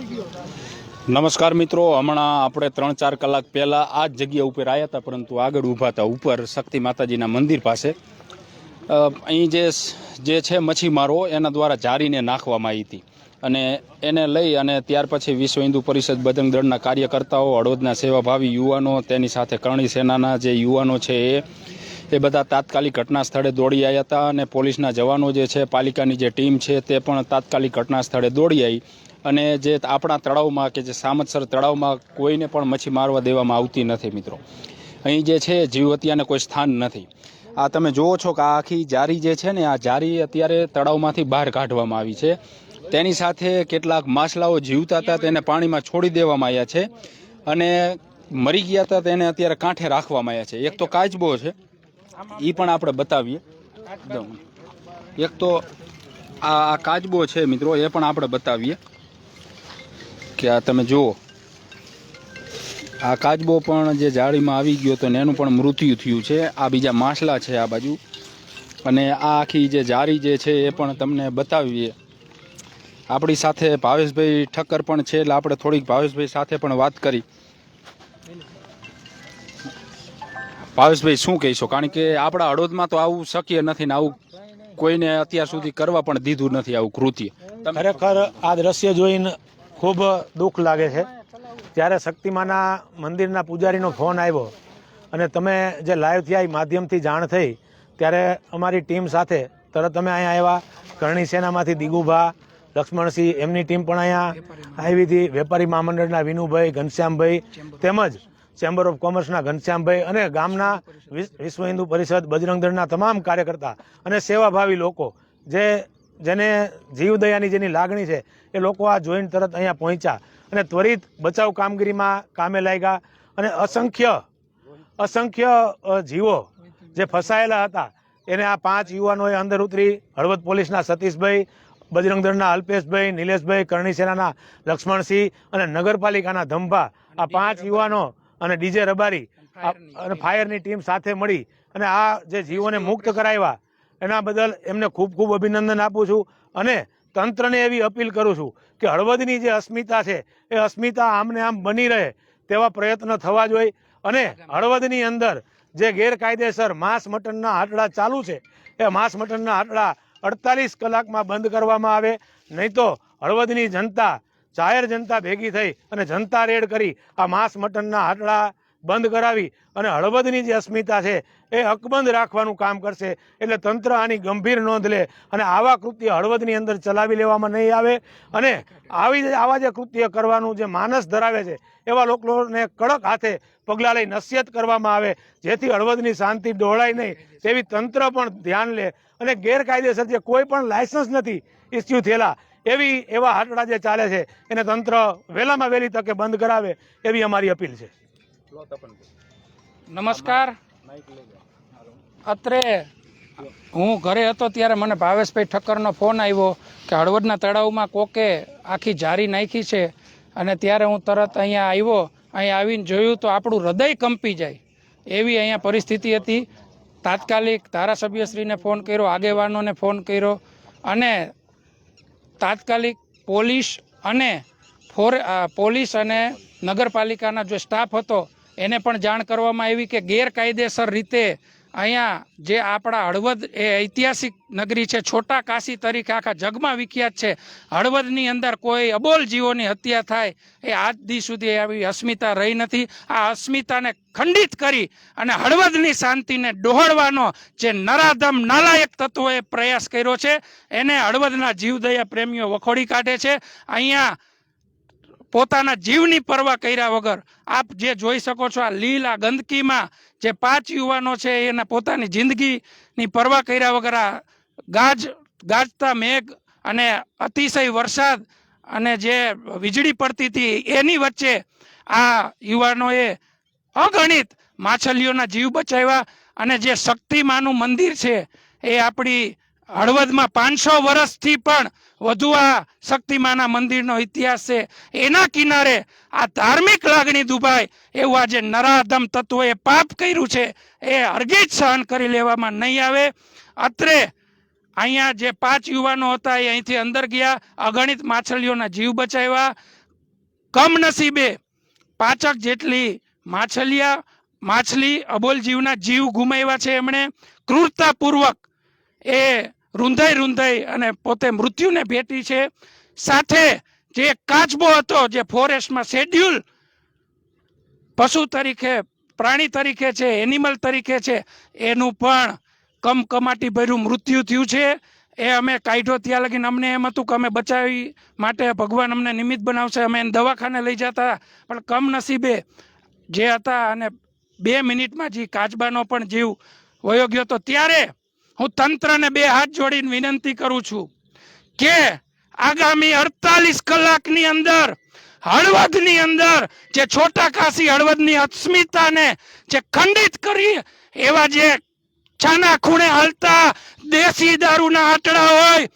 નમસ્કાર મિત્રો, હમણાં આપણે ત્રણ ચાર કલાક પહેલાં આ જ જગ્યા ઉપર આવ્યા હતા, પરંતુ આગળ ઊભા હતા ઉપર શક્તિ માતાજીના મંદિર પાસે. અહીં જે જે છે મચ્છીમારો, એના દ્વારા જારીને નાખવામાં આવી હતી. અને એને લઈ અને ત્યાર પછી વિશ્વ હિન્દુ પરિષદ બજરંગ દળના કાર્યકર્તાઓ, હળવદના સેવાભાવી યુવાનો, તેની સાથે કરણી સેનાના જે યુવાનો છે એ એ બધા તાત્કાલિક ઘટના સ્થળે દોડી આવ્યા હતા અને પોલીસના જવાનો જે છે, પાલિકાની જે ટીમ છે તે પણ તાત્કાલિક ઘટના સ્થળે દોડી આવી અને જે આપણા તળાવમાં કે જે સામતસર તળાવમાં કોઈને પણ મચ્છી મારવા દેવામાં આવતી નથી મિત્રો. અહીં જે છે, જીવ હત્યાને કોઈ સ્થાન નથી. આ તમે જુઓ છો કે આ આખી જારી જે છે ને, આ જારી અત્યારે તળાવમાંથી બહાર કાઢવામાં આવી છે. તેની સાથે કેટલાક માછલાઓ જીવતા હતા, તેને પાણીમાં છોડી દેવામાં આવ્યા છે અને મરી ગયા હતા, તેને અત્યારે કાંઠે રાખવામાં આવ્યા છે. એક તો કાચબો છે એ પણ આપણે બતાવીએ. એકદમ. એક તો આ કાચબો છે મિત્રો, એ પણ આપણે બતાવીએ. કે આ તમે જુઓ. આ કાચબો પણ જે જાળીમાં આવી ગયો હતો ને એનું પણ મૃત્યુ થયું છે. આ બીજા માછલા છે આ બાજુ. અને આ આખી જે જારી જે છે એ પણ તમને બતાવીએ. આપણી સાથે ભાવેશભાઈ ઠક્કર પણ છે એટલે આપણે થોડીક ભાવેશભાઈ સાથે પણ વાત કરી. ભાવેશભાઈ, શું કહીશો? કારણ કે આપણા હળવદમાં તો આવું શક્ય નથી ને આવું કોઈને અત્યાર સુધી કરવા પણ દીધું નથી આવું કૃત્ય. ખરેખર આ દ્રશ્ય જોઈને ખૂબ દુઃખ લાગે છે. ત્યારે શક્તિમાના મંદિરના પૂજારીનો ફોન આવ્યો અને તમે જે લાઈવ થયા એ માધ્યમથી જાણ થઈ ત્યારે અમારી ટીમ સાથે તરત અમે અહીંયા આવ્યા. કરણી સેનામાંથી દિગુભા લક્ષ્મણસિંહ એમની ટીમ પણ અહીંયા આવી હતી. વેપારી મહામંડળના વિનુભાઈ ઘનશ્યામભાઈ તેમજ ચેમ્બર ઓફ કોમર્સના ઘનશ્યામભાઈ અને ગામના વિશ- વિશ્વ હિન્દુ પરિષદ બજરંગ દળના તમામ કાર્યકર્તા અને સેવાભાવી લોકો જે જેને જીવદયાની જેની લાગણી છે એ લોકો આ જોઈને તરત અહીંયા પહોંચ્યા અને ત્વરિત બચાવ કામગીરીમાં કામે લાગ્યા અને અસંખ્ય અસંખ્ય જીવો જે ફસાયેલા હતા એને આ પાંચ યુવાનોએ અંદર ઉતરી હળવદ પોલીસના સતીશભાઈ બજરંગ દળના અલ્પેશભાઈ નિલેશભાઈ કરણી સેનાના લક્ષ્મણસિંહ અને નગરપાલિકાના ધંભા આ પાંચ યુવાનો અને ડીજે રબારી અને ફાયરની ટીમ. સાથે મળી અને આ જે જીવોને મુક્ત કરાવ્યા એના બદલ એમને ખૂબ ખૂબ અભિનંદન આપું છું અને તંત્રને એવી અપીલ કરું છું કે હળવદની જે અસ્મિતા છે, એ અસ્મિતા આમને આમ બની રહે તેવા પ્રયત્ન થવા જોઈએ અને હળવદની અંદર જે ગેરકાયદેસર માંસ મટનના આટડા ચાલુ છે, એ માંસ મટનના આટડા અડતાલીસ કલાકમાં બંધ કરવામાં આવે, નહીં તો હળવદની જનતા, જાહેર જનતા ભેગી થઈ અને જનતા રેડ કરી આ માંસ મટનના આટડા બંધ કરાવી અને હળવદની જે અસ્મિતા છે એ અકબંધ રાખવાનું કામ કરશે. એટલે તંત્ર આની ગંભીર નોંધ લે અને આવા કૃત્ય હળવદની અંદર ચલાવી લેવામાં નહીં આવે અને આવી આવા જે કૃત્ય કરવાનું જે માનસ ધરાવે છે એવા લોકોને કડક હાથે પગલાં લઈ નસિયત કરવામાં આવે, જેથી હળવદની શાંતિ ડોળાય નહીં તેવી તંત્ર પણ ધ્યાન લે અને ગેરકાયદેસર જે કોઈ પણ લાયસન્સ નથી ઇસ્યુ થયેલા એવી એવા હાટડા જે ચાલે છે એને તંત્ર વહેલામાં વહેલી તકે બંધ કરાવે એવી અમારી અપીલ છે. નમસ્કાર. અત્રે હું ઘરે હતો ત્યારે મને ભાવેશભાઈ ઠક્કરનો ફોન આવ્યો કે હળવદના તળાવમાં કોકે આખી જારી નાખી છે અને ત્યારે હું તરત અહીંયા આવ્યો અહીં આવીને જોયું તો આપણું હૃદય કંપી જાય એવી અહીંયા પરિસ્થિતિ હતી. તાત્કાલિક ધારાસભ્યશ્રીને ફોન કર્યો, આગેવાનોને ફોન કર્યો અને તાત્કાલિક પોલીસ અને ફોર પોલીસ અને નગરપાલિકાના જે સ્ટાફ હતો એને પણ જાણ કરવામાં આવી કે ગેરકાયદેસર રીતે અહીંયા જે આપણા હળવદ એ ઐતિહાસિક નગરી છે, છોટા કાશી તરીકે આખા જગમાં વિખ્યાત છે. હળવદની અંદર કોઈ અબોલ જીવોની હત્યા થાય એ આજ દી સુધી આવી અસ્મિતા રહી નથી. આ અસ્મિતાને ખંડિત કરી અને હળવદની શાંતિને ડોહળવાનો જે નરાધમ નાલાયક તત્વોએ પ્રયાસ કર્યો છે, એને હળવદના જીવદયા પ્રેમીઓ વખોડી કાઢે છે. અહીંયા પોતાના જીવની પરવા કર્યા વગર આપ જે જોઈ શકો છો આ લીલા ગંદકીમાં જે પાંચ યુવાનો છે એના પોતાની જિંદગીની પરવા કર્યા વગર આ ગાજ, ગાજતા મેઘ અને અતિશય વરસાદ અને જે વીજળી પડતી હતી એની વચ્ચે આ યુવાનોએ અગણિત માછલીઓના જીવ બચાવ્યા અને જે શક્તિમાનું મંદિર છે એ આપણી હળવદમાં પાંચસો વર્ષથી પણ વધુ આ શક્તિમાના મંદિરનો ઇતિહાસ છે. એના કિનારે આ ધાર્મિક લાગણી દુભાય એવું આજે નરાધમ તત્વોએ પાપ કર્યું છે. એ હરગીજ સહન કરી લેવામાં નહીં આવે. અત્રે અહીંયા જે પાંચ યુવાનો હતા એ અહીંથી અંદર ગયા. અગણિત માછલીઓના જીવ બચાવ્યા. કમનસીબે પાચક જેટલી માછલિયા, માછલી અબોલ જીવના જીવ ગુમાવ્યા છે એમણે. ક્રૂરતાપૂર્વક એ રૂંધાઈ રૂંધાઈ અને પોતે મૃત્યુને ભેટી છે. સાથે જે કાચબો હતો, જે ફોરેસ્ટમાં શેડ્યુલ, પશુ તરીકે, પ્રાણી તરીકે છે, એનિમલ તરીકે છે, એનું પણ કમકમાટી ભર્યું મૃત્યુ થયું છે. એ અમે કાઢ્યો, ત્યાં લગીને અમને એમ હતું કે અમે બચાવી માટે ભગવાન અમને નિમિત્ત બનાવશે, અમે એને દવાખાને લઈ જતા. પણ કમનસીબે જે હતા અને બે મિનિટમાં જે કાચબાનો પણ જીવ વયો ગયો તો ત્યારે હું તંત્રને બે હાથ જોડીને વિનંતી કરું છું કે આગામી અડતાલીસ કલાકની અંદર, હળવદની અંદર, જે છોટા કાશી હળવદની અસ્મિતાને જે ખંડિત કરી, એવા જે છાના ખૂણે હાલતા દેશી દારૂના આટડા હોય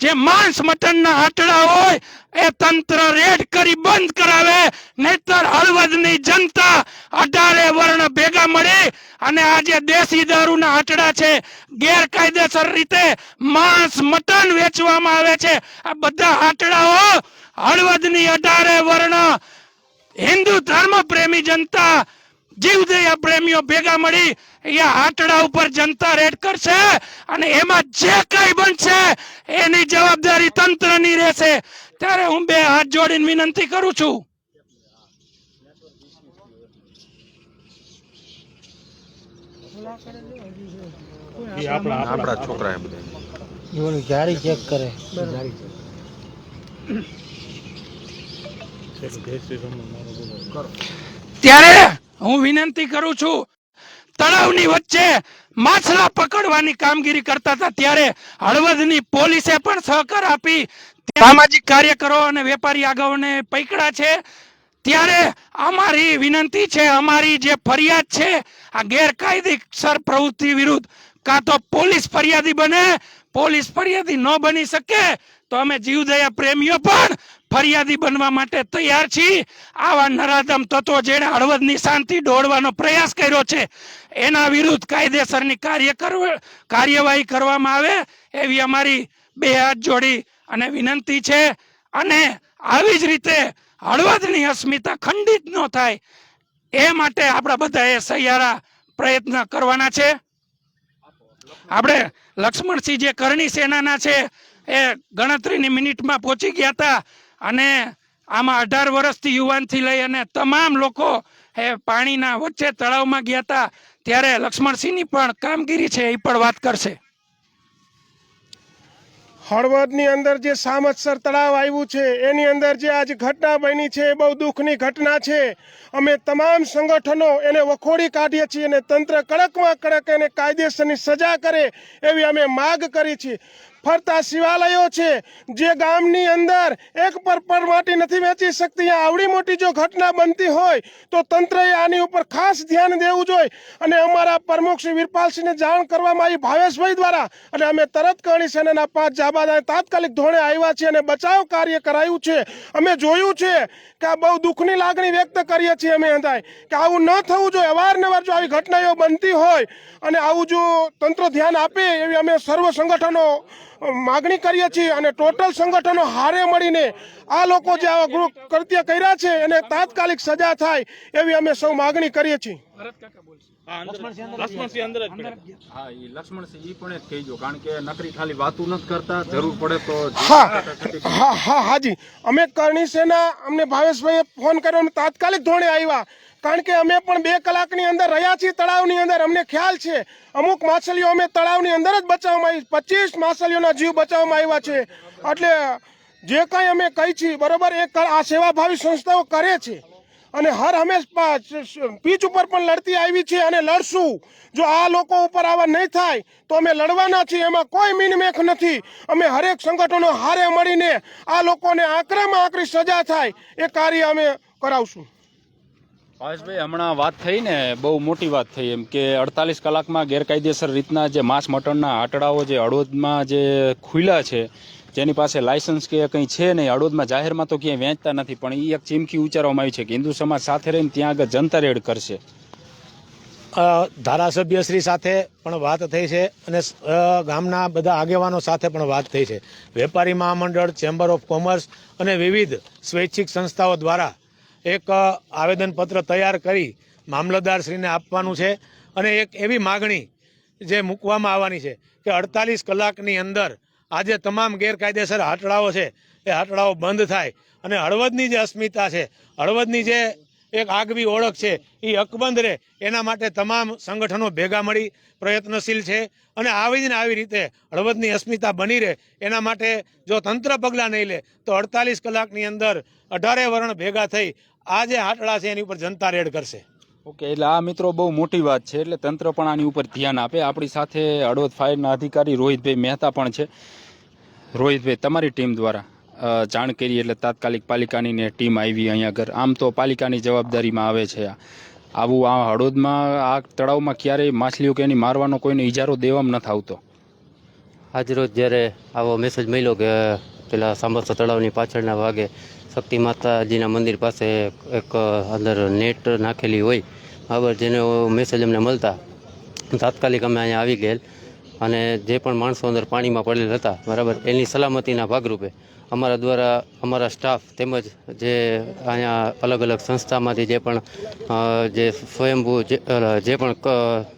જે માંસ મટનના આટડા હોય, એ તંત્ર રેડ કરી બંધ કરાવે, નહીતર હળવદની જનતા અઢારે વર્ણ ભેગા મળી, અને આ જે દેશી દારૂના આટડા છે, ગેરકાયદેસર રીતે માંસ મટન વેચવામાં આવે છે. આ બધા આટડાઓ હળવદની અઢારે વર્ણ હિન્દુ ધર્મ પ્રેમી જનતા, જીવદયા પ્રેમીઓ ભેગા મળી અહીંયા આટડા ઉપર જનતા રેડ કરશે, અને એમાં જે કઈ બનશે એની જવાબદારી તંત્રની રહેશે. ત્યારે હું બે હાથ જોડીને વિનંતી કરું છું. આપણા છોકરા એ જારી ચેક કરે. ત્યારે હું વિનંતી કરું છું તળાવની વચ્ચે માછલા પકડવાની કામગીરી કરતા હતા. ત્યારે હળવદની પોલીસે પણ સહકાર આપી. સામાજિક કાર્યકરો અને વેપારી આગેવાનોને પકડ્યા છે. ત્યારે અમારી વિનંતી છે, અમારી જે ફરિયાદ છે, આ ગેરકાયદેસર પ્રવૃત્તિ વિરુદ્ધ કાં તો પોલીસ ફરિયાદી બને, પોલીસ ફરિયાદી ન બની શકે, તો અમે જીવદયા પ્રેમીઓ પણ ફરિયાદી બનવા માટે તૈયાર છીએ આવા નરાધમ તત્વો જેણે હળવદની શાંતિ દોડવાનો પ્રયાસ કર્યો છે, એના વિરુદ્ધ કાયદેસરની કાર્ય કાર્યવાહી કરવામાં આવે એવી અમારી બે હાથ જોડી અને વિનંતી છે. અને આવી જ રીતે હળવદની અસ્મિતા ખંડિત ન થાય, એ માટે આપણા બધાએ સહિયારા પ્રયત્ન કરવાના છે. આપણે લક્ષ્મણસિંહ જે કરણી સેનાના છે, એ ગણતરીની મિનિટમાં પહોંચી ગયા હતા. અને આમાં અઢાર વર્ષથી યુવાનથી લઈ અને તમામ લોકો એ પાણીના વચ્ચે તળાવમાં ગયા હતા, ત્યારે લક્ષ્મણસિંહની પણ કામગીરી છે એ પણ વાત કરશે. હળવદની અંદર જે સામતસર તળાવ આવ્યું છે, એની અંદર જે આજ ઘટના બની છે એ બહુ દુઃખની ઘટના છે. અમે તમામ સંગઠનો એને વખોડી કાઢીએ છીએ અને તંત્ર કડકમાં કડક એને કાયદેસરની સજા કરે એવી અમે માગ કરી છે. ફરતા શિવાલયો છે. જે ગામની અંદર એક પર પર માટી નથી વેચી શકતી. આવડી મોટી જો ઘટના બનતી હોય, તો તંત્રએ આની ઉપર ખાસ ધ્યાન દેવું જોઈએ. અને અમારા પ્રમુખ શ્રી વીરપાલસિંહને જાણ કરવામાં આવી ભાવેશભાઈ દ્વારા. અને અમે તરત કરણી સેનાના પાંચ જાબાદાને તાત્કાલિક ધોરણે આવ્યા છીએ અને બચાવ કાર્ય કરાયું છે. અમે જોયું છે કે આ બહુ દુઃખની લાગણી વ્યક્ત કરીએ છીએ અમે અંદાય કે આવું ન થવું જોઈએ. અવારનવાર જો આવી ઘટનાઓ બનતી હોય અને આવું જો તંત્ર ધ્યાન આપે એવી અમે સર્વ સંગઠનો માગણી કરીએ છીએ અને ટોટલ સંગઠનો હારે મળીને આ લોકો જે આવા ગૃહ કૃત્ય કર્યા છે એને તાત્કાલિક સજા થાય એવી અમે સૌ માગણી કરીએ છીએ. હા એ લક્ષ્મણસિંહ ઈ પણ જ કહેજો કારણ કે નકરી ખાલી વાતું નથી કરતા જરૂર પડે તો હા હા હા હાજી. અમે કરણી સેના અમને ભાવેશભાઈએ ફોન કર્યો અમે તાત્કાલિક ધોરણે આવ્યા. કારણ કે અમે પણ બે કલાકની અંદર રહ્યા છીએ તળાવની અંદર અમને ખ્યાલ છે. અમુક માછલીઓ અમે તળાવની અંદર જ બચાવવામાં આવી પચીસ માછલીઓના જીવ બચાવવામાં આવ્યા છે. એટલે જે કાંઈ અમે કહી છીએ બરોબર એ આ સેવાભાવી સંસ્થાઓ કરે છે. અને હર હંમેશ પીચ ઉપર પણ લડતી આવી છે અને લડશું. જો આ લોકો ઉપર આવા નહીં થાય, તો અમે લડવાના છીએ. એમાં કોઈ મિનમેખ નથી. અમે હરેક સંગઠનો હારે મળીને આ લોકોને આકરામાં આકરી સજા થાય એ કાર્ય અમે કરાવશું. ભાવેશભાઈ હમણાં વાત થઈ ને, બહુ મોટી વાત થઈ એમ કે અડતાલીસ કલાકમાં ગેરકાયદેસર રીતના જે માંસ મટનના આટડાઓ જે હળવદમાં જે ખુલ્લા છે જેની પાસે લાયસન્સ કે કંઈ છે નહીં હળવદમાં જાહેરમાં તો ક્યાંય વેચતા નથી, પણ એ એક ચીમકી ઉચ્ચારવામાં આવી છે કે હિન્દુ સમાજ સાથે રહીને ત્યાં આગળ જનતા રેડ કરશે. ધારાસભ્યશ્રી સાથે પણ વાત થઈ છે અને ગામના બધા આગેવાનો સાથે પણ વાત થઈ છે. વેપારી મહામંડળ ચેમ્બર ઓફ કોમર્સ અને વિવિધ સ્વૈચ્છિક સંસ્થાઓ દ્વારા એક આવેદનપત્ર તૈયાર કરી મામલતદારશ્રીને આપવાનું છે અને એક એવી માગણી જે મૂકવામાં આવવાની છે કે અડતાલીસ કલાકની અંદર આજે તમામ ગેરકાયદેસર હાટડાઓ છે, એ હાટડાઓ બંધ થાય. અને હળવદની જે અસ્મિતા છે, હળવદની જે એક આગવી ઓળખ છે એ અકબંધ રહે. એના માટે તમામ સંગઠનો ભેગા મળી પ્રયત્નશીલ છે. અને આવી જ ને આવી રીતે હળવદની અસ્મિતા બની રહે. એના માટે જો તંત્ર પગલાં નહીં લે, તો અડતાલીસ કલાકની અંદર અઢારે વર્ણ ભેગા થઈ આ જે હાટડા છે, એની ઉપર જનતા રેડ કરશે. ઓકે, એટલે આ મિત્રો બહુ મોટી વાત છે, એટલે તંત્ર પણ આની ઉપર ધ્યાન આપે. આપણી સાથે હળવદ ફાયરના અધિકારી રોહિતભાઈ મહેતા પણ છે. રોહિતભાઈ, તમારી ટીમ દ્વારા જાણ કરી એટલે તાત્કાલિક પાલિકાની ને ટીમ આવી અહીંયા આગળ. આમ તો પાલિકાની જવાબદારીમાં આવે છે આ. આવું આ હળવદમાં, આ તળાવમાં ક્યારેય માછલીઓ કે એની મારવાનો કોઈને ઇજારો દેવામાં નથી આવતો આજરોજ જ્યારે આવો મેસેજ મળ્યો કે, પેલા સાંભરસા તળાવની પાછળના ભાગે શક્તિ માતાજીના મંદિર પાસે એક, અંદર નેટ નાખેલી હોય, બરાબર, જેનો મેસેજ અમને મળતા. તાત્કાલિક અમે અહીંયા આવી ગયેલ અને જે પણ માણસો અંદર પાણીમાં પડેલ હતા, બરાબર, એની સલામતીના ભાગરૂપે અમારા દ્વારા અમારા સ્ટાફ તેમજ જે અહીંયા અલગ અલગ સંસ્થામાંથી જે પણ જે સ્વયંભૂ જે પણ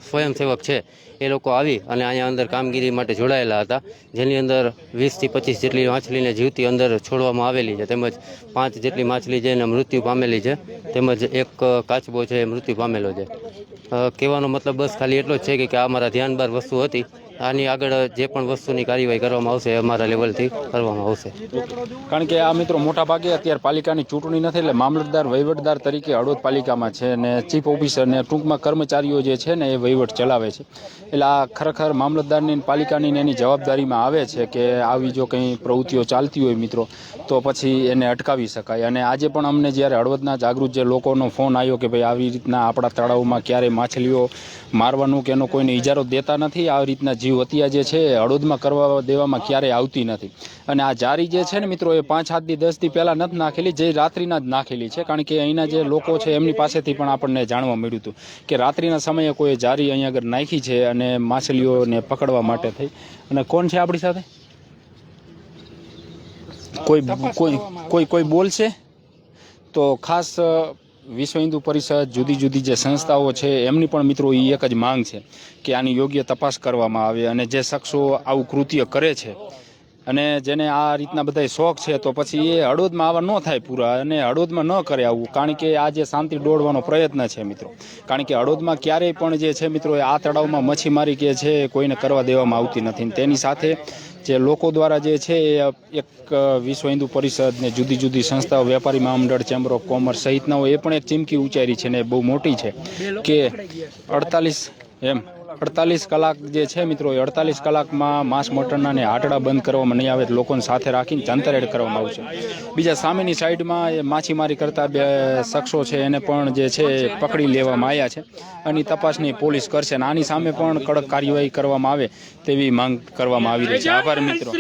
સ્વયંસેવક છે એ લોકો આવી અને અહીંયા અંદર કામગીરી માટે જોડાયેલા હતા. જેની અંદર વીસથી પચીસ જેટલી માછલીને જીવતી અંદર છોડવામાં આવેલી છે. તેમજ પાંચ જેટલી માછલી છે એને મૃત્યુ પામેલી છે. તેમજ એક કાચબો છે એ મૃત્યુ પામેલો છે. કહેવાનો મતલબ બસ ખાલી એટલો જ છે કે- આ અમારા ધ્યાન બાર વસ્તુ હતી. આની આગળ જે પણ વસ્તુની કાર્યવાહી કરવામાં આવશે અમારા લેવલથી કરવામાં આવશે. કારણ કે આ મિત્રો મોટા ભાગે અત્યારે પાલિકાની ચૂંટણી નથી એટલે મામલતદાર, વહીવટદાર તરીકે હળવદ પાલિકામાં છે અને ચીફ ઓફિસર ને ટૂંકમાં કર્મચારીઓ જે છે ને એ વહીવટ ચલાવે છે. એટલે આ ખરેખર મામલતદારની પાલિકાની એની જવાબદારીમાં આવે છે કે આવી જો કંઈ પ્રવૃત્તિઓ ચાલતી હોય મિત્રો, તો પછી એને અટકાવી શકાય. અને આજે પણ અમને જ્યારે હળવદના જાગૃત જે લોકોનો ફોન આવ્યો કે ભાઈ આવી રીતના આપણા તળાવમાં ક્યારેય માછલીઓ મારવાનું કે એનો કોઈને ઇજારો દેતા નથી આવી રીતના જીવ હત્યા જે છે, હળદમાં કરવા દેવામાં ક્યારેય આવતી નથી. અને આ જારી જે છે ને મિત્રો, એ પાંચ સાતથી દસથી પહેલાં નથી નાખેલી, જે રાત્રિના જ નાખેલી છે. કારણ કે અહીંના જે લોકો છે, એમની પાસેથી પણ આપણને જાણવા મળ્યું હતું કે રાત્રિના સમયે કોઈ જારી અહીંયા આગળ નાખી છે અને માછલીઓને પકડવા માટે થઈ. અને કોણ છે આપણી સાથે? કોઈ કોઈ કોઈ કોઈ બોલશે તો ખાસ વિશ્વ હિન્દુ પરિષદ, જુદી જુદી જે સંસ્થાઓ છે, એમની પણ મિત્રો એ એક જ માંગ છે કે આની યોગ્ય તપાસ કરવામાં આવે અને જે શખ્સો આવું કૃત્ય કરે છે અને જેને આ રીતના બધા શોખ છે, તો પછી એ હળવદમાં આવા ન થાય પૂરા અને હળવદમાં ન કરે આવું. કારણ કે આ જે શાંતિ દોડવાનો પ્રયત્ન છે મિત્રો. કારણ કે હળવદમાં ક્યારેય પણ જે છે મિત્રો આ તળાવમાં મચ્છીમારી કે છે, કોઈને કરવા દેવામાં આવતી નથી. તેની સાથે જે લોકો દ્વારા જે છે, એ એક વિશ્વ હિન્દુ પરિષદ ને જુદી જુદી સંસ્થાઓ, વેપારી મહામંડળ, ચેમ્બર ઓફ કોમર્સ સહિતનાઓ એ પણ એક ચીમકી ઉચ્ચારી છે ને બહુ મોટી છે કે અડતાલીસ, એમ. અડતાલીસ કલાક જે છે મિત્રો એ અડતાલીસ કલાકમાં માંસ મટનના ને આટડા બંધ કરવામાં નહીં આવે તો લોકોને સાથે રાખીને ચંતરેડ કરવામાં આવશે બીજા સામેની સાઈડમાં એ માછીમારી કરતા બે શખ્સો છે એને પણ જે છે એ પકડી લેવામાં આવ્યા છે અને તપાસની પોલીસ કરશે અને આની સામે પણ કડક કાર્યવાહી કરવામાં આવે તેવી માંગ કરવામાં આવી રહી છે. આભાર મિત્રો.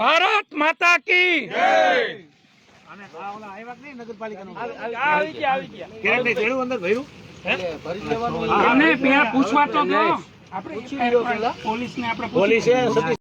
ભારત માતા કી. અને પૂછવા તો દો. આપણે પોલીસને આપણે પૂછી- પોલીસે